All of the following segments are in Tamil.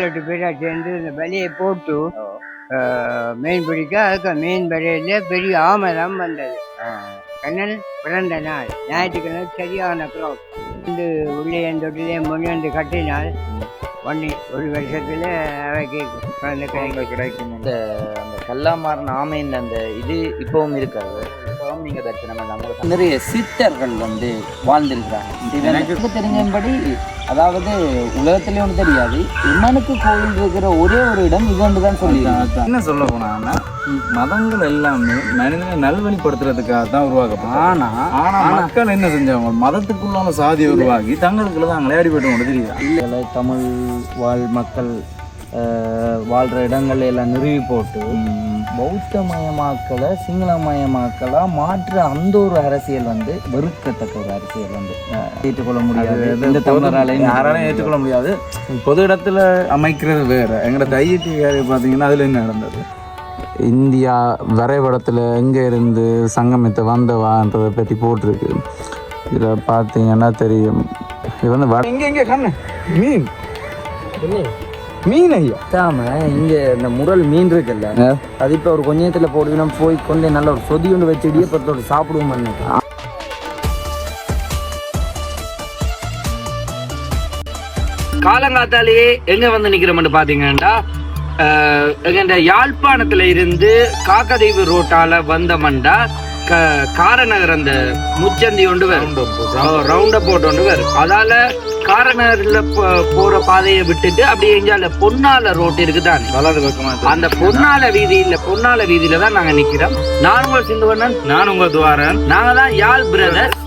எட்டு பேராக சேர்ந்து இந்த வலையை போட்டு மீன் பிடிக்க அதுக்கு மீன் வரையில பெரிய ஆமதம் வந்தது. கண்ணன் பிறந்த நாள் ஞாயிற்றுக்கிழமை சரியான க்ளோக் வந்து உள்ளே தொட்டிலே முன்னாண்டு கட்டினால் பண்ணி ஒரு வருஷத்துல அவைக்கு குழந்தை கிடைக்கும். கிடைக்கும். அந்த அந்த கல்லாமாறன் ஆமையின் அந்த இது இப்பவும் இருக்காது இப்பவும் நீங்க தரிசனம் நிறைய சித்தர்கள் வந்து வாழ்ந்திருக்கிறாங்க. எனக்கு தெரிஞ்சபடி அதாவது உலகத்திலே ஒன்று தெரியாது. இம்மனுக்கு கோயில் இருக்கிற ஒரே ஒரு இடம் இது ஒன்று தான் சொல்லி என்ன சொல்ல போனாங்கன்னா மதங்கள் எல்லாமே மனிதனை நல்வழிப்படுத்துறதுக்காக தான் உருவாக்கப்பட்டது. ஆனா ஆனா மக்கள் என்ன செஞ்சாங்க? மதத்துக்குள்ளான சாதியை உருவாக்கி தங்களுக்குள்ள தாங்களே அடிபட்டு தெரியுதா இல்லை. தமிழ் வாழ் மக்கள் அஹ், வாழ்ற இடங்கள்ல எல்லாம் நிறுவி போட்டு பௌத்தமயமாக்கலை சிங்களமயமாக்கலா மாற்ற அந்த ஒரு அரசியல் வந்து வெறுக்கத்தக்க ஒரு அரசியல் வந்து. ஏற்றுக்கொள்ள முடியாது. இந்த தமிழராலையும் யாராலையும் ஏற்றுக்கொள்ள முடியாது. பொது இடத்துல அமைக்கிறது வேற. எங்களோட ஐஐடி பார்த்தீங்கன்னா அதுல என்ன நடந்தது? இந்தியா வரைபடத்தில் எங்கே இருந்து சங்கமித்த வந்தவான்றதை பற்றி போட்டிருக்கு. இதில் பார்த்தீங்கன்னா தெரியும்? இது வந்து இங்கே இங்கே கண்ணு. மீன். மீன் ஐயா. பத்தாம இங்க இந்த முரல் மீன் இருக்குல்ல அது இப்ப ஒரு கொஞ்ச நேரத்துல நம்ம போய் கொண்டு நல்ல ஒரு சொதி ஒன்று வச்சு இடியப்பத்தோட சாப்பிடுவோம் காலங்காத்தாலேயே எங்க வந்து நிக்கிறோம்னு பாத்தீங்கன்னா எங்க யாழ்ப்பாணத்துல இருந்து காக்கதீவு ரோட்டால வந்தமண்டா க காரநகர் அந்த முச்சந்தி ஒன்று வரும். ரவுண்ட போட்டு. ஒன்று வரும். அதால காரநகர்ல போ- போற பாதையை விட்டுட்டு அப்படியே எங்கால பொன்னால ரோட் இருக்குதானே வலது பக்கமா அந்த பொன்னால வீதியில பொன்னால வீதியில தான் நாங்க நிக்கிறோம். நான் உங்கள் சிந்துவண்ணன். நான் உங்க துவாரன். நாங்க தான் யாழ் பிரதர்ஸ்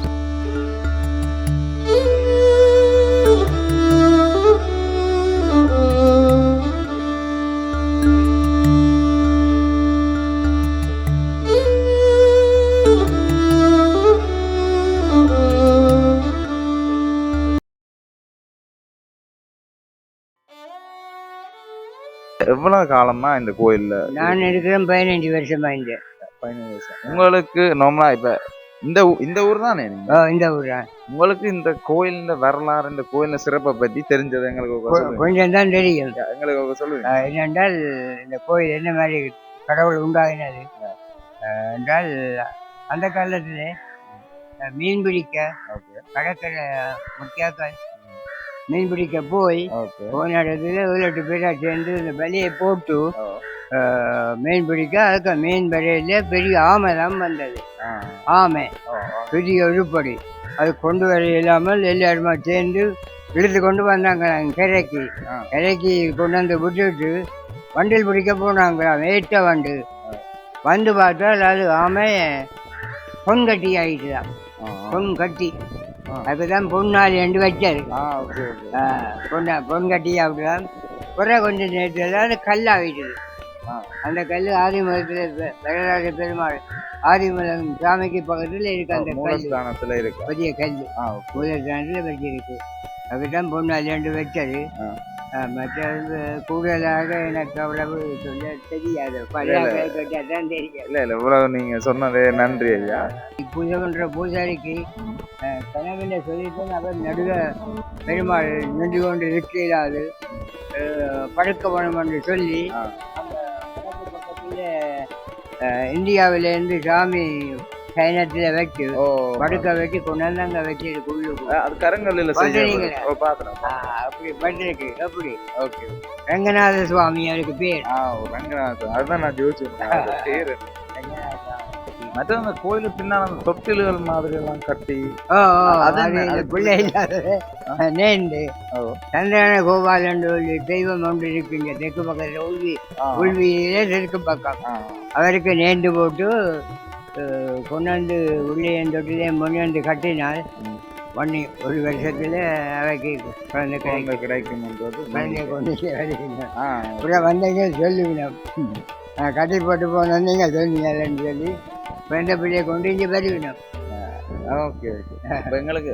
எவ்வளவு காலமா இந்த கோயில்ல நான் இருக்கிறேன் பதினஞ்சு வருஷமா இந்த பதினேழு வருஷம். உங்களுக்கு நார்மலா இப்ப இந்த இந்த ஊர் தானே இந்த ஊர் தான். உங்களுக்கு இந்த கோயில்ல வரலாறு இந்த கோயில்ல சிறப்பை பத்தி தெரிஞ்சது எங்களுக்கு. கொஞ்சம் தான் தெரியும். எங்களுக்கு சொல்லுங்க. என்னென்றால் இந்த கோயில் என்ன மாதிரி கடவுள் உண்டாகினது? என்றால் அந்த காலத்தில் மீன் பிடிக்க கடற்கரை முக்கியாக்கள் மீன் பிடிக்க போய் போன இடத்துல ஒரு எட்டு பேராக சேர்ந்து இந்த வலையை போட்டு மீன் பிடிக்க அதுக்கு மீன் வரையில பெரிய ஆமை தான் வந்தது. ஆமை. பெரிய உருப்படி. அது கொண்டு வர இல்லாமல் எல்லாருமா சேர்ந்து இழுத்து கொண்டு வந்தாங்க கரைக்கு. கரைக்கு கொண்டு வந்து விட்டுட்டு வண்டில் பிடிக்க போனாங்க. ஏற்ற வண்டு. வந்து பார்த்தால் அது ஆமை பொன் கட்டி ஆகிட்டு தான் பொன் கட்டி. அதுதான் பொன்னாளி என்று வச்சாரு ஓகே ஓகே. ஆ, பொண்ணா பொன் கட்டி அப்படிதான். குறை கொஞ்சம் நேரத்தில் அது கல் ஆகிட்டுது ஆ. அந்த கல் ஆதிமலத்தில் வரலாறு பெருமாள் ஆதிமலம் சாமிக்கு பக்கத்தில் இருக்கு அந்த கல். இருக்கு. பெரிய கல். முதல் வச்சிருக்கு. அதுதான் பொண்ணு ரெண்டு வச்சது. ஆ. ஆ, மற்றது கூடுதலாக எனக்கு அவ்வளவு சொல்ல தெரியாது. பழைய கேட்டால் தான் தெரியும். இல்ல இல்ல இவ்வளவு நீங்க சொன்னதே நன்றி ஐயா. பூஜை பண்ற பூஜாரிக்கு கனவுல சொல்லிட்டு அவர் நடுக பெருமாள் நின்று கொண்டு இருக்கிறாது படுக்க வேணும் என்று சொல்லி இந்தியாவிலேருந்து சாமி சைனத்தில் வச்சு படுக்க வச்சு கொண்டாந்தாங்க வச்சிருக்கு உள்ளுக்கு அது கருங்கல்ல பாத்துறீங்களா? செய்ய ஓ பாத்துறேன் ஆ, அப்படி பட்டிருக்கு அப்படி. ஓகே ரங்கநாத சுவாமி அதுக்கு பேர். ரங்கநாதன். அதுதான் நான் அது பேரு. மற்ற அந்த கோயிலுக்கு பின்னால் அந்த தொட்டில்கள் மாதிரி எல்லாம் கட்டி அது பிள்ளை இல்லாத நேர்ந்து. சந்திரன கோபால் என்று ஒரு தெய்வம் ஒன்று இருக்கு இங்க தெற்கு பக்கத்தில் உள்வி உள்வியிலே தெற்கு பக்கம். அவருக்கு நேர்ந்து போட்டு கொண்டாந்து உள்ளே தொட்டிலே முன்னாந்து கட்டினால். பண்ணி ஒரு வருஷத்துல அவைக்கு குழந்தை குழந்தை கிடைக்கும். கிடைக்கும்ன்றது குழந்தைய கொண்டு ஆ. அப்புறம் வந்தீங்க சொல்லுவீங்க நான் கட்டி போட்டு போனீங்க சொன்னீங்கன்னு சொல்லி குழந்தை பிள்ளைய கொண்டு இங்கே வருவினோம் ஓகே ஓகே. இப்ப எங்களுக்கு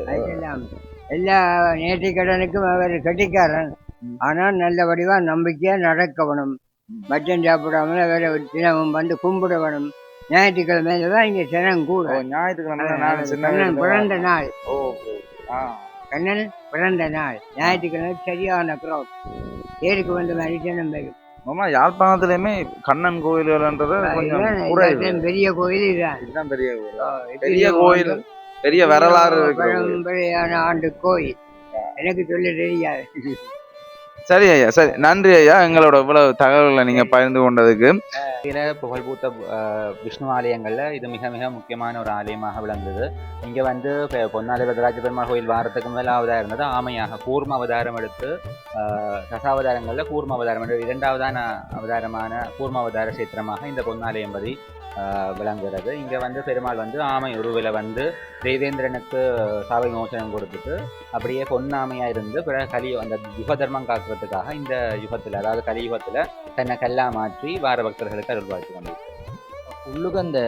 எல்லா நேர்த்திக்கடனுக்கும் அவர் கட்டிக்காரன். ஆனால் நல்ல வடிவா நம்பிக்கையா நடக்கணும் மச்சம் சாப்பிடாம வேற ஒரு தினமும் வந்து கும்பிடணும் ஞாயிற்றுக்கிழமையில தான் இங்க ஜனம் கூட. ஞாயிற்றுக்கிழமை பிறந்த நாள். கண்ணன் பிறந்த நாள். ஞாயிற்றுக்கிழமை சரியான க்ரௌட் தேருக்கு வந்த மாதிரி ஜனம் வரும். ஆமா யாழ்ப்பாணத்துலயுமே கண்ணன் கோயில்கள்ன்றது கொஞ்சம் பெரிய கோயில் இதுதான். பெரிய கோயில். பெரிய கோயில் பெரிய வரலாறு ஆண்டு கோயில். எனக்கு சொல்ல தெரியாது. சரி ஐயா சரி. நன்றி ஐயா. எங்களோட இவ்வளவு தகவல்களை நீங்க பகிர்ந்து கொண்டதுக்கு. புகழ்பூத்த விஷ்ணு ஆலயங்கள்ல இது மிக மிக முக்கியமான ஒரு ஆலயமாக விளங்குது. இங்க வந்து பெ- பொன்னாலை வரதராஜ பெருமாள் கோயில் வாரத்துக்கு முதலாவதா இருந்தது. ஆமையாக கூர்ம அவதாரம் எடுத்து தசாவதாரங்கள்ல கூர்ம அவதாரம் எடுத்து இரண்டாவதான அவதாரமான கூர்ம அவதார சேத்திரமாக இந்த பொன்னாலயம்பதி விளங்குகிறது. இங்க வந்து பெருமாள் வந்து ஆமை உருவில வந்து தேவேந்திரனுக்கு சாவை மோசனம் கொடுத்துட்டு அப்படியே பொன்னாமையா இருந்து பிறகு கலி அந்த யுக தர்மம் காக்கிறதுக்காக இந்த யுகத்துல அதாவது கலியுகத்துல தன்னை கல்லா மாற்றி வார பக்தர்களுக்கு அருள் வாழ்த்து கொண்டிருக்கிறார். உள்ளுக்கு அந்த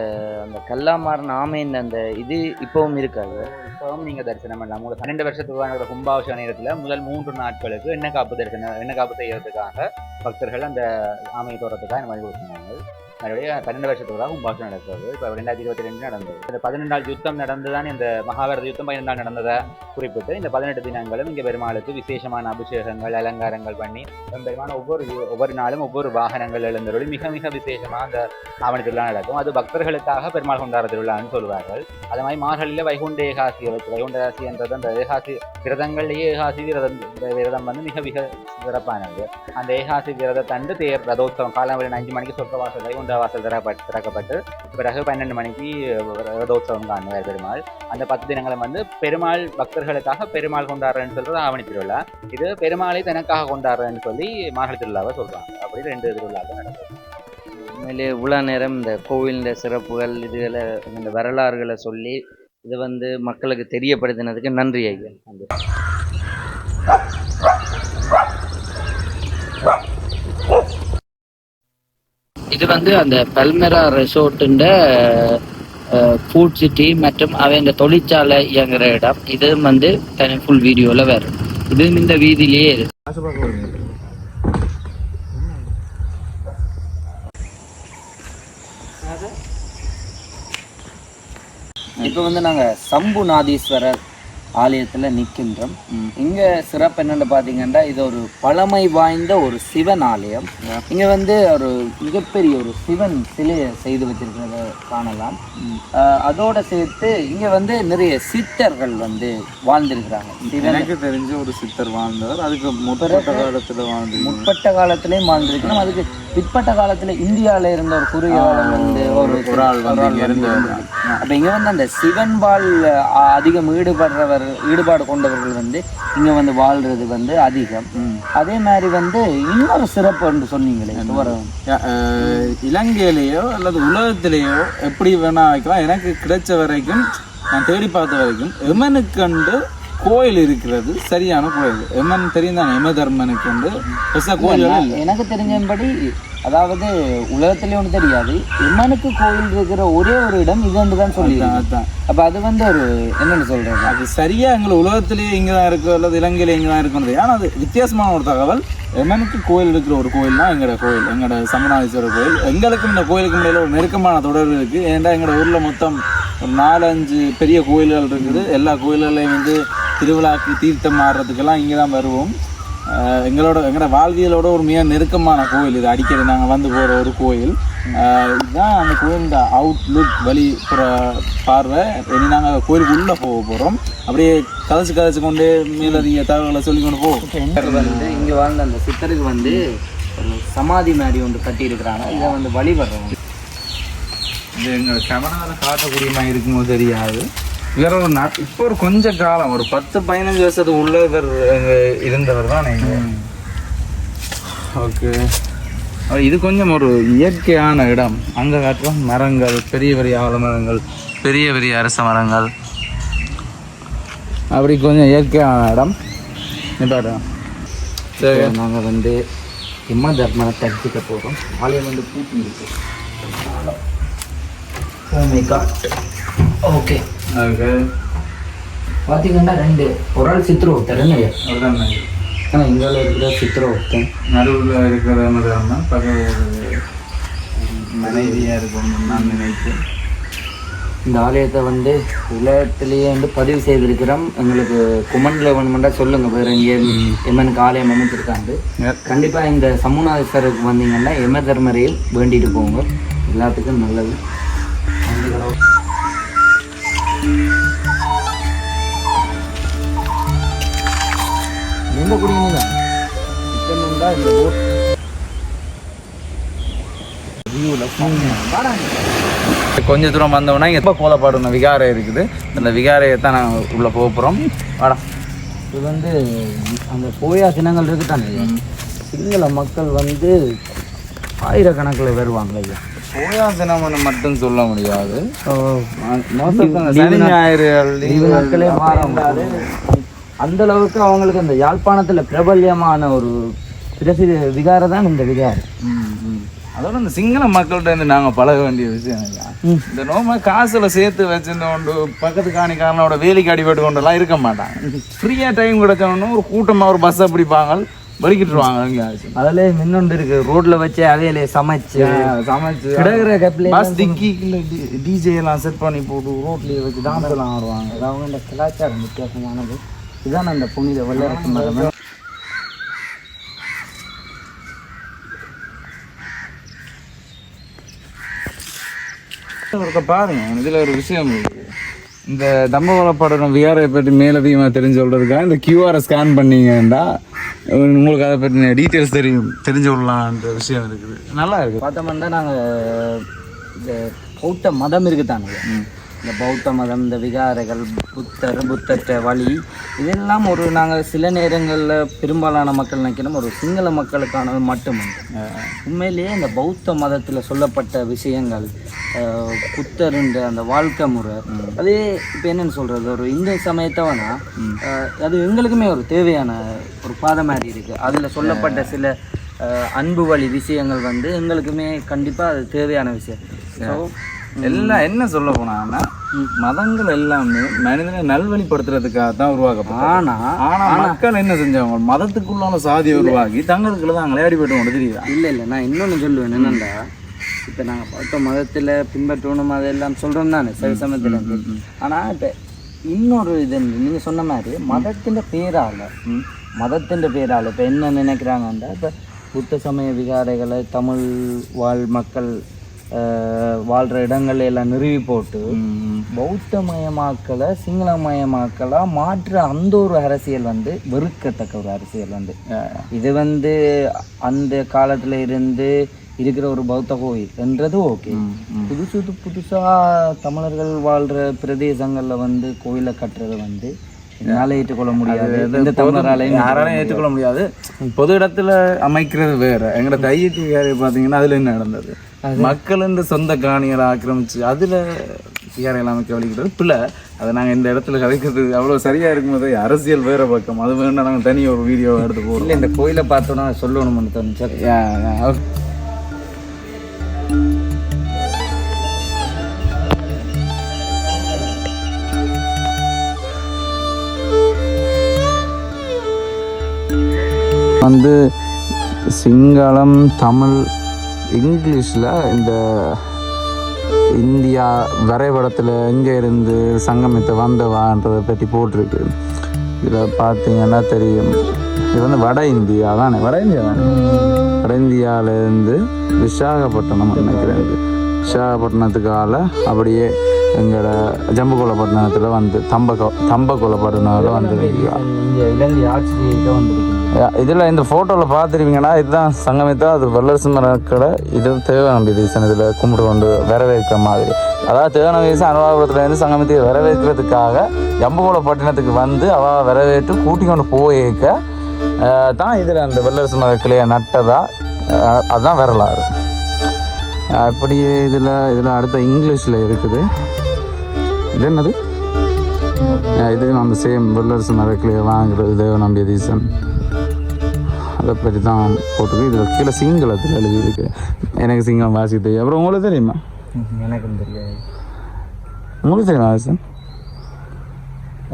அந்த கல்லாமாறன் ஆமையின் அந்த இது இப்பவும் இருக்காது? இப்பவும் நீங்க தரிசனம் பண்ணலாம். உங்களுக்கு பன்னெண்டு வருஷத்துக்கு நடக்கிற கும்பாபிஷேக நேரத்துல முதல் மூன்று நாட்களுக்கு எண்ணெய் காப்பு தரிசனம் எண்ணெய் காப்பு செய்யறதுக்காக பக்தர்கள் அந்த ஆமையை மாதிரி கொடுத்துருந்தாங்க மறுபடியும் பன்னெண்டு வருஷத்துக்கு தான் கும்பாபிஷேகம் நடக்கிறது இப்போ ரெண்டாயிரத்தி இருபத்தி ரெண்டு நடந்தது. இந்த பதினெண்டு நாள் யுத்தம் நடந்துதான் இந்த மகாபாரத யுத்தம் பதினெண்டு நாள் நடந்ததை குறிப்பிட்டு இந்த பதினெட்டு தினங்களும் இங்கே பெருமாளுக்கு விசேஷமான அபிஷேகங்கள் அலங்காரங்கள் பண்ணி பெருமான ஒவ்வொரு ஒவ்வொரு நாளும் ஒவ்வொரு வாகனங்கள் எழுந்தருளி மிக மிக விசேஷமாக அந்த ஆவணி திருவிழா நடக்கும். அது பக்தர்களுக்காக பெருமாள் கொண்டாட திருவிழான்னு சொல்வார்கள். அது மாதிரி மார்கழியில வைகுண்ட ஏகாசி வைகுண்ட ஏகாசி என்றது அந்த ஏகாசி விரதங்கள்லேயே ஏகாசி விரதம் விரதம் வந்து மிக மிக சிறப்பானது. அந்த ஏகாசி விரதத்தண்டு தேர் ரதோத்சவம் காலம் அஞ்சு மணிக்கு சொர்க்கவாசல் வைகுண்ட வாசல் திறப்பட்டு திறக்கப்பட்டு பிறகு பன்னெண்டு மணிக்கு ரதோத்சவம் காணுவார் பெருமாள். அந்த பத்து தினங்களும் வந்து பெருமாள் பக்தர்களுக்காக பெருமாள் கொண்டாடுறேன்னு சொல்றது ஆவணி திருவிழா. இது பெருமாளை தனக்காக கொண்டாடுறேன்னு சொல்லி மார்கழி திருவிழாவை சொல்றாங்க. அப்படி ரெண்டு திருவிழாக்கள் நடக்கும். உண்மையிலே இவ்வளோ நேரம் இந்த கோவிலின் சிறப்புகள் இதுகளை இந்த வரலாறுகளை சொல்லி இது வந்து மக்களுக்கு தெரியப்படுத்தினதுக்கு நன்றி ஐயா. நன்றி. இது வந்து அந்த பல்மெரா ரெசோர்ட்டுண்ட ஃபுட் சிட்டி மற்றும் அவன் தொழிற்சாலை இயங்குற இடம். இதுவும் வந்து தனி ஃபுல் வீடியோவில் வரும். இதுவும் இந்த வீதியிலேயே இருக்கு. இப்போ வந்து நாங்கள் சம்புநாதீஸ்வரர் ஆலயத்தில் நிற்கின்றோம் இங்கே சிறப்பு என்னென்னு பார்த்தீங்கன்னா இது ஒரு பழமை வாய்ந்த ஒரு சிவன் ஆலயம். இங்கே வந்து ஒரு மிகப்பெரிய ஒரு சிவன் சிலையை செய்து வச்சிருக்கிறத காணலாம். அதோட சேர்த்து இங்கே வந்து நிறைய சித்தர்கள் வந்து வாழ்ந்திருக்கிறாங்க. சிவன் எனக்கு தெரிஞ்ச ஒரு சித்தர் வாழ்ந்தவர் அதுக்கு முற்பட்ட காலத்துல வாழ்ந்து முற்பட்ட காலத்திலையும் வாழ்ந்திருக்கணும் அதுக்கு பிற்பட்ட காலத்துல இந்தியால இருந்த ஒரு குறுகிய காலம் வந்து ஒரு ஆள் வந்து. அப்ப இங்க வந்து அந்த சிவன்பால் அஹ், அதிகம் ஈடுபடுறவர் ஈடுபாடு கொண்டவர்கள் வந்து இங்க வந்து வாழ்றது வந்து அதிகம். அதே மாதிரி வந்து இன்னொரு சிறப்பு என்று சொன்னீங்களே இலங்கையிலேயோ அல்லது உலகத்திலேயோ எப்படி வேணா வைக்கலாம் எனக்கு கிடைச்ச வரைக்கும் நான் தேடி பார்த்த வரைக்கும் எமனுக்கண்டு கோயில் இருக்கிறது சரியான கோயில். எமன் தெரியும் தானே? எம தர்மனுக்கு வந்து பெருசா கோயில்கள் இல்லை எனக்கு தெரிஞ்சபடி அதாவது உலகத்திலே ஒன்று தெரியாது. இம்மனுக்கு கோயில் இருக்கிற ஒரே ஒரு இடம் இது ஒன்று தான் சொல்லி அதான். அப்ப அது வந்து ஒரு என்னன்னு சொல்றது? அது சரியா எங்களை உலகத்திலேயே இங்கே தான் இருக்கு அல்லது இலங்கையில இங்கே தான் இருக்குன்றது ஆனால் அது வித்தியாசமான ஒரு தகவல். எமனுக்கு கோயில் இருக்கிற ஒரு கோயில் தான் எங்களோட கோயில் எங்களோட சமநாதீஸ்வரர் கோயில். எங்களுக்கும் இந்த கோயிலுக்கு இடையில ஒரு நெருக்கமான தொடர்பு இருக்கு. ஏன்டா எங்களோட ஊர்ல மொத்தம் ஒரு நாலஞ்சு பெரிய கோயில்கள் இருக்குது. எல்லா கோயில்களையும் வந்து திருவிழாக்கு தீர்த்தம் மாறுறதுக்கெல்லாம் இங்கே தான் வருவோம். எங்களோட எங்களோட வாழ்வியலோட ஒரு மிக நெருக்கமான கோயில் இது. அடிக்கடி நாங்கள் வந்து போகிற ஒரு கோயில். இதுதான் அந்த கோயிலோட அவுட்லுக் வெளிப்புற பார்வை. இனி நாங்கள் கோயிலுக்கு உள்ளே போக போகிறோம் அப்படியே கதைச்சு கதைச்சு கொண்டு மேலதிக தகவல்களை சொல்லி கொண்டு போவோம் வந்து இங்க வாழ்ந்த அந்த சித்தருக்கு வந்து ஒரு சமாதி மாதிரி ஒன்று கட்டி இருக்கிறாங்க இதை வந்து வழிபடுறவங்க இது எங்கள் கேமராவில் காட்டக்கூடிய மாதிரி இருக்குமோ தெரியாது. இவர் ஒரு இப்போ ஒரு கொஞ்ச காலம் ஒரு பத்து பதினஞ்சு வருஷத்துக்கு உள்ள இவர் இருந்தவர் தான் நீங்கள் ஓகே. இது கொஞ்சம் ஒரு இயற்கையான இடம். அங்கே காட்டுறோம் மரங்கள் பெரிய பெரிய ஆலமரங்கள் பெரிய பெரிய அரச மரங்கள். அப்படி கொஞ்சம் இயற்கையான இடம். நிப்பாட்டம் சரி. நாங்க வந்து இம்ம தர்மனத்தை அடிச்சுக்க போறோம். ஆலயம் வந்து பூட்டி இருக்கு. Oh my god okay okay. பார்த்தீங்கன்னா ரெண்டு. ஒரு ஆள் சித்திர ஒருத்தர் ஆனால் இங்கே இருக்கிற சித்திர ஒருத்தன். நடுவில் இருக்கிற மாதிரி பக்கத்து மனைவியாக இருக்கும் நான் நினைக்கிறேன். இந்த ஆலயத்தை வந்து உலகத்திலேயே வந்து பதிவு செய்திருக்கிறோம். எங்களுக்கு குமண்டில் வேணுமெண்டா சொல்லுங்க. வேறு எங்கே எம்மனுக்கு ஆலயம் அமைச்சிருக்காங்க கண்டிப்பாக இந்த சமுனாதீஸ்வரருக்கு வந்தீங்கன்னா எம தர்மரையும் வேண்டிட்டு போங்க. எல்லாத்துக்கும் நல்லது. எந்த குடிங்க இந்த போட் கொஞ்ச தூரம் வந்தோம்னா இங்கே ரொம்ப கோலப்பாடு விகாரம் இருக்குது. அந்த விகாரையை தான் நாங்கள் உள்ளே போக போகிறோம் வாடா. இது வந்து அந்த போயா தினங்கள் இருக்குதானே? சிங்கள மக்கள் வந்து ஆயிரக்கணக்கில் வருவாங்களே ஐயா. போயாசனம்னு மட்டும் சொல்ல முடியாது. அந்த அளவுக்கு அவங்களுக்கு அந்த யாழ்ப்பாணத்தில் பிரபல்யமான ஒரு பிரசித விகாரம் தான் இந்த விகாரம். அதோட இந்த சிங்கள மக்கள்கிட்ட இருந்து நாங்கள் பழக வேண்டிய விஷயம் இந்த நோம காசுல சேர்த்து வச்சிருந்தோண்டு பக்கத்து காணிக்காரனோட வேலைக்கு அடிபட்டு கொண்டெல்லாம் இருக்க மாட்டாங்க. ஃப்ரீயாக டைம் கிடைச்சோன்னு ஒரு கூட்டமாக ஒரு பஸ்ஸை பிடிப்பாங்க. வலிக்கிட்டுருவாங்க. எங்கேயாச்சும் அதில் இன்னொன்று இருக்கு. ரோட்ல வச்சு அவையிலே சமைச்சு. சமைச்சு. கிடக்குற கப்பில் பஸ் டிக்கிக்குள்ள டிஜே எல்லாம் செட் பண்ணி போட்டு ரோட்லயே வச்சு டான்ஸ் எல்லாம் ஆடுவாங்க. அவங்க இந்த கலாச்சாரம் வித்தியாசமானது. இதுதான் அந்த புனித மரம் ஒருக்க பாருங்க இதுல ஒரு விஷயம் இருக்கு. இந்த தம்பவளப்படம் விஆரை பற்றி மேலதிகமாக தெரிஞ்சு சொல்றதுக்காக இந்த கியூஆரை ஸ்கேன் பண்ணீங்கன்னா உங்களுக்கு அதை பற்றின டீட்டெயில்ஸ் தெரியும் தெரிஞ்சு கொள்ளலான்ற விஷயம் இருக்குது. நல்லா இருக்கு பார்த்தோம்னா நாங்கள் இந்த பௌத்த மதம் இருக்குதானுங்க இந்த பௌத்த மதம் இந்த விகாரைகள் புத்தர் புத்தற்ற வழி இதெல்லாம் ஒரு நாங்கள் சில நேரங்களில் பெரும்பாலான மக்கள் நினைக்கிறோம். ஒரு சிங்கள மக்களுக்கானது மட்டுமல்ல உண்மையிலேயே இந்த பௌத்த மதத்தில் சொல்லப்பட்ட விஷயங்கள் புத்தருன்ற அந்த வாழ்க்கை முறை அதே இப்போ என்னன்னு சொல்கிறது ஒரு இந்து சமயத்தவனா அது எங்களுக்குமே ஒரு தேவையான ஒரு பாதை மாதிரி இருக்குது அதில் சொல்லப்பட்ட சில அன்பு வழி விஷயங்கள் வந்து எங்களுக்குமே கண்டிப்பாக அது தேவையான விஷயம். ஸோ எல்லாம் என்ன சொல்ல போனாங்கன்னா மதங்கள் எல்லாமே மனிதனை நல்வழிப்படுத்துறதுக்காக தான் உருவாக்கப்பட்டது. ஆனால் ஆனா மக்கள் என்ன செஞ்சாங்க? மதத்துக்குள்ளான சாதியை உருவாக்கி தங்களுக்குள்ள தான் விளையாடிப்பட்டு கொண்டு தெரியுதா? இல்லை இல்லை. நான் இன்னொன்று சொல்லுவேன் என்னென்னா இப்போ நாங்கள் பௌத்த மதத்தில் பின்பற்றணும் அதெல்லாம் சொல்கிறோம் தானே சில சமயத்தில் ஆனால் இப்போ இன்னொரு இது நீங்கள் சொன்ன மாதிரி மதத்தின் பேரால் மதத்தின் பேரால் இப்போ என்ன நினைக்கிறாங்கன்னா இப்போ புத்த சமய விகாரைகளை தமிழ் வாழ் மக்கள் ஆஹ், வாழ்ற இடங்கள்ல எல்லாம் நிறுவி போட்டு பௌத்தமயமாக்கலை சிங்களமயமாக்கலாக மாற்ற அந்த ஒரு அரசியல் வந்து வெறுக்கத்தக்க ஒரு அரசியல் வந்து. இது வந்து அந்த காலத்துல இருந்து இருக்கிற ஒரு பௌத்த கோயில் என்றது ஓகே. புதுசு புதுசா தமிழர்கள் வாழ்ற பிரதேசங்கள்ல வந்து கோயிலை கட்டுறது வந்து என்னால ஏற்றுக்கொள்ள முடியாது. எந்த தமிழராலையும் யாராலையும் ஏற்றுக்கொள்ள முடியாது. பொது இடத்துல அமைக்கிறது வேற. எங்கட தையட்டி விகாரை பார்த்தீங்கன்னா அதுல என்ன நடந்தது? மக்கள் இந்த சொந்த காணிகளை ஆக்கிரமிச்சு அதுல விகாரைகள் அமைக்க வலிக்கிறது பிள்ளை அதை நாங்க இந்த இடத்துல கதைக்கிறது அவ்வளவு சரியா இருக்கும்போது அரசியல் வேற பக்கம். அது வேணா நாங்க தனி ஒரு வீடியோ எடுத்து இல்லை இந்த கோயிலை பார்த்தோன்னா சொல்லணும்னு தோணுச்சு. வந்து சிங்களம் தமிழ் இங்கிலீஷில் இந்த இந்தியா வரைபடத்தில் எங்கே இருந்து சங்கமித்த வந்தவான்றதை பற்றி போட்டிருக்கு. இதில் பார்த்தீங்கன்னா தெரியும். இது வந்து வட இந்தியா தானே? வட இந்தியா தானே? வட இந்தியாவிலேருந்து விசாகப்பட்டினம் நினைக்கிறேன் விசாகப்பட்டினத்துக்கால அப்படியே எங்களோட ஜம்புகோலப்பட்டினத்தில் வந்து தம்ப தம்பகோலப்பட்டினத்தில் வந்து இலங்கை ஆட்சிக்கு வந்திருக்கீங்க இதில் இந்த ஃபோட்டோவில் பார்த்துருவீங்கன்னா இதுதான் சங்கமித்தா அது வல்லரசு மரக்கடை இது தேவநம்பி தீசன் இதில் கும்பிட்டு கொண்டு வரவேற்கிற மாதிரி. அதாவது தேவநம்பி தீசன் அனுபவத்துலேருந்து சங்கமித்தை வரவேற்கிறதுக்காக ஜம்புகோலப்பட்டினத்துக்கு வந்து அவள் வரவேற்று கூட்டி கொண்டு போயிருக்க தான் இதில் அந்த வல்லரசு மர கிளையை நட்டதா அதுதான் வரலாறு. அப்படியே இதில் இதில் அடுத்த இங்கிலீஷில் இருக்குது. இது என்னது? இது நம்ம சேம் வல்லரசு மர கிளையை வாங்குறது தேவநம்பி தீசன். அதை பற்றி தான் போட்டிருக்கு. இதில் கீழே சிங்களத்தில் எழுதியிருக்கு. எனக்கு சிங்களம் வாசிக்க தெரியும். அப்புறம் உங்களுக்கு தெரியுமா? எனக்கும் தெரியாது. உங்களுக்கு தெரியுமா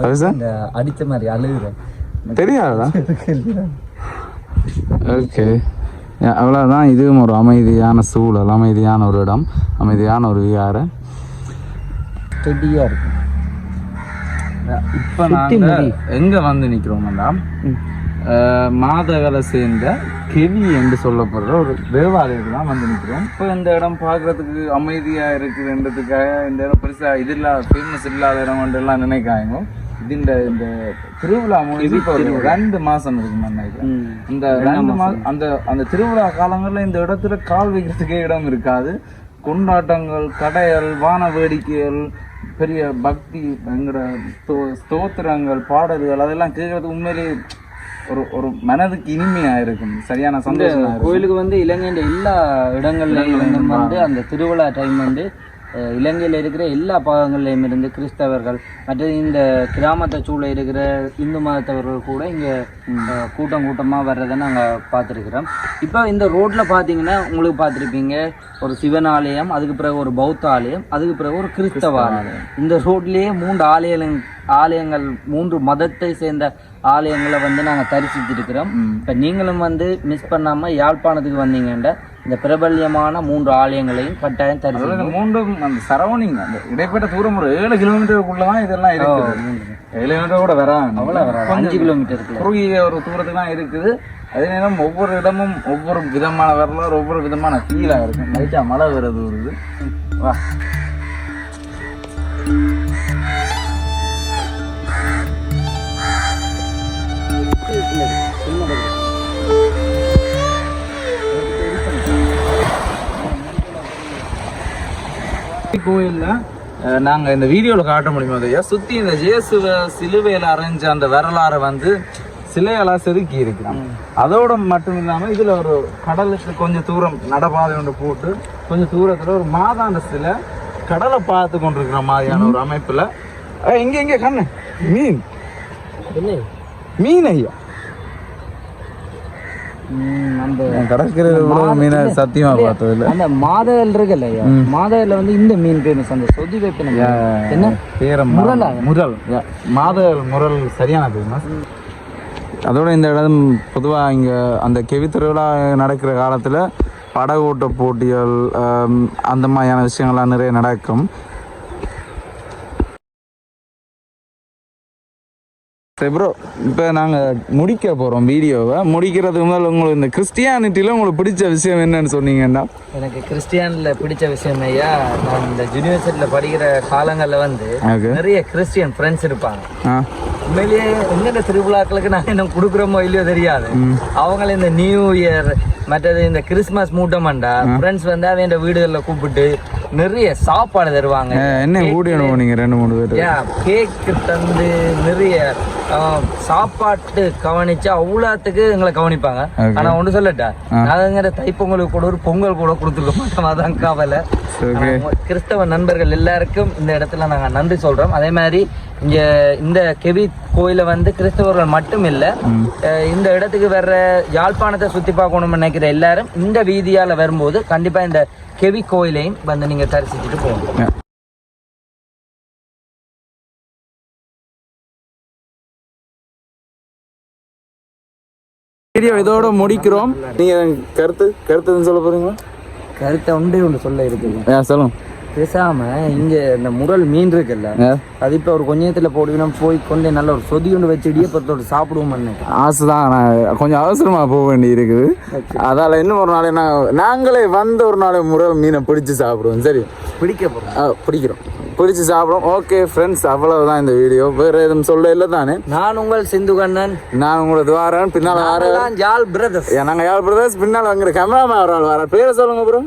அதுதான் இந்த அடித்த மாதிரி அழுகுறேன். தெரியாதா? ஓகே. அவ்வளோதான் இதுவும் ஒரு அமைதியான சூழல் அமைதியான ஒரு இடம் அமைதியான ஒரு விகார. ஸ்டெடியாக இருக்கும் இப்போ நாங்கள் எங்கே வந்து நிற்கிறோம்னா மாதகளை சேர்ந்த கெவி என்று சொல்லப்படுற ஒரு தேவாலயத்துக்கு தான் வந்து நிற்கிறோம் இப்போ இந்த இடம் பார்க்குறதுக்கு அமைதியாக இருக்குதுன்றதுக்காக இந்த இடம் பெருசாக இது இல்லாத ஃபேமஸ் இல்லாத இடம் எல்லாம் நினைக்காங்க இது இந்த இந்த திருவிழா முடிஞ்சு இப்போ ஒரு ரெண்டு மாதம் இருக்கு நான் நினைக்கிறேன். இந்த ரெண்டு மாதம் அந்த அந்த திருவிழா காலங்களில் இந்த இடத்துல கால் வைக்கிறதுக்கே இடம் இருக்காது. கொண்டாட்டங்கள் கடைகள் வான வேடிக்கைகள் பெரிய பக்தி எங்கட ஸ்தோ- ஸ்தோத்திரங்கள் பாடல்கள் அதெல்லாம் கேட்கறதுக்கு உண்மையிலேயே ஒரு ஒரு மனதுக்கு இனிமையா இருக்கும். சரியான சந்தோஷமா கோயிலுக்கு வந்து இலங்கையின் எல்லா இடங்கள்லையும் வந்து அந்த திருவிழா டைம் வந்து இலங்கையில இருக்கிற எல்லா பாகங்கள்லையும் இருந்து கிறிஸ்தவர்கள் மற்றது இந்த கிராமத்தை சூழ இருக்கிற இந்து மதத்தவர்கள் கூட இங்கே கூட்டம் கூட்டமாக வர்றதை நாங்கள் பார்த்துருக்குறோம். இப்போ இந்த ரோட்டில் பார்த்தீங்கன்னா உங்களுக்கு பார்த்துருப்பீங்க ஒரு சிவன் ஆலயம் அதுக்கு பிறகு ஒரு பௌத்த ஆலயம் அதுக்கு பிறகு ஒரு கிறிஸ்தவ ஆலயம். இந்த ரோட்லேயே மூன்று ஆலயங்கள் ஆலயங்கள் மூன்று மதத்தை சேர்ந்த ஆலயங்களை வந்து நாங்கள் தரிசித்திருக்கிறோம். இப்போ நீங்களும் வந்து மிஸ் பண்ணாமல் யாழ்ப்பாணத்துக்கு வந்தீங்கன்னா இந்த பிரபல்யமான மூன்று ஆலயங்களையும் கட்டாயம் தரிசிக்கணும். மூன்றும் அந்த சரௌண்டிங் அந்த இடைப்பட்ட தூரம் ஒரு ஏழு கிலோமீட்டருக்குள்ள தான் இதெல்லாம் இருக்குது. ஏழு கிலோமீட்டர் கூட வராது. அவ்வளோ வராது. அஞ்சு கிலோமீட்டருக்குள்ள. குறுகிய ஒரு தூரத்துக்கு தான் இருக்குது. அதே நேரம் ஒவ்வொரு இடமும் ஒவ்வொரு விதமான வரலாறு ஒவ்வொரு விதமான ஃபீலாக இருக்கும் லைட்டாக மழை வருது வருது. வா. கோயிலில் நாங்கள் இந்த வீடியோவில் காட்ட முடியுமா ஐயா? சுற்றி இந்த ஜேசுவை சிலுவையில் அரைஞ்ச அந்த வரலாறை வந்து சிலையெல்லாம் செதுக்கி இருக்கிறான் அதோட மட்டும் இல்லாமல் இதில் ஒரு கடலுக்கு கொஞ்சம் தூரம் நடப்பாதை ஒன்று போட்டு கொஞ்சம் தூரத்தில் ஒரு மாதாண்ட சிலை கடலை பார்த்து கொண்டிருக்கிற மாதிரியான ஒரு அமைப்பில். இங்கே இங்கே கண்ணு. மீன். மீன் ஐயா. அந்த கடற்கரை மீனை சத்தியமாக பார்த்தது இல்லை அந்த மாதல் இருக்குல்ல மாதல்ல வந்து இந்த மீன் ஃபேமஸ் அந்த சொதி வைப்பின என்ன? பேரம் முரலா? முரல். மாதர் முரல் சரியான பேர் அதோட இந்த இடம் பொதுவாக இங்கே அந்த கெவி திருவிழா நடக்கிற காலத்தில் படகோட்ட போட்டிகள் அந்த மாதிரியான விஷயங்கள்லாம் நிறைய நடக்கும். சரி ப்ரோ இப்போ நாங்கள் முடிக்க போகிறோம் வீடியோவை. முடிக்கிறதுக்கு முதல்ல உங்களுக்கு இந்த கிறிஸ்டியானிட்டியில் உங்களுக்கு பிடிச்ச விஷயம் என்னன்னு சொன்னீங்கன்னா? எனக்கு கிறிஸ்டியன்ல பிடிச்ச விஷயம் ஐயா நான் இந்த யூனிவர்சிட்டியில படிக்கிற காலங்கள்ல வந்து நிறைய கிறிஸ்டியன் ஃப்ரெண்ட்ஸ் இருப்பாங்க. உண்மையிலேயே எந்தெந்த திருவிழாக்களுக்கு நாங்கள் என்ன கொடுக்குறோமோ இல்லையோ தெரியாது. அவங்கள இந்த நியூ இயர் மற்றது இந்த கிறிஸ்மஸ் மூட்டமண்டா ஃப்ரெண்ட்ஸ் வந்து அவங்க வீடுகளில் கூப்பிட்டு நிறைய சாப்பாடு தருவாங்க. என்ன கூடி போனீங்க ரெண்டு மூணு பேர்? கேக்கு தந்து நிறைய சாப்பாட்டு கவனிச்சா அவ்வளோத்துக்கு எங்களை கவனிப்பாங்க. ஆனா ஒன்று சொல்லட்டா நாங்கள் தைப்பொங்கலுக்கு கூட ஒரு பொங்கல் கூட கொடுத்துருக்க மாட்டோம். அதான் கவலை. கிறிஸ்தவ நண்பர்கள் எல்லாருக்கும் இந்த இடத்துல நாங்க நன்றி சொல்றோம். அதே மாதிரி இங்க இந்த கெவி கோயில வந்து கிறிஸ்தவர்கள் மட்டும் இல்ல இந்த இடத்துக்கு வர்ற யாழ்ப்பாணத்தை சுத்தி பார்க்கணும்னு நினைக்கிற எல்லாரும் இந்த வீதியால வரும்போது கண்டிப்பா இந்த கெவி கோயிலையும் வந்து நீங்க தரிசிச்சுட்டு போகணும். வீடியோ இதோட முடிக்கிறோம். நீங்க கருத்து கருத்து சொல்ல போறீங்களா? கருத்தை உண்டு ஒன்று சொல்ல இருக்குது. சொல்லுங்க. பேசாம இங்க இந்த முரல் மீன் இருக்குல்ல அது இப்ப ஒரு கொஞ்சத்துல போடுவினா போய் கொண்டு நல்ல ஒரு சொதி ஒன்று வச்சு இடியப்பத்தோடு சாப்பிடுவோம் நினைக்கிறேன் ஆசை தான் நான் கொஞ்சம் அவசரமா போக வேண்டி இருக்குது. அதால இன்னும் ஒரு நாளை நான் நாங்களே வந்த ஒரு நாளை முறை மீனை பிடிச்சு சாப்பிடுவோம் சரி. பிடிக்க போறோம். ஆ, பிடிக்கிறோம். பிடிச்சு சாப்பிடுவோம். ஓகே ஃப்ரெண்ட்ஸ் அவ்வளவுதான் இந்த வீடியோ வேற எதுவும் சொல்ல இல்லை தானே? நான் உங்கள் சிந்து கண்ணன். நான் உங்களது வாரேன் பின்னால் ஜால் பிரதர்ஸ் நாங்கள் யார் பிரதர்ஸ் பின்னால் வாங்குற கேமராமேன் ஒரு ஆள் வர பேரை சொல்லுங்க ப்ரோ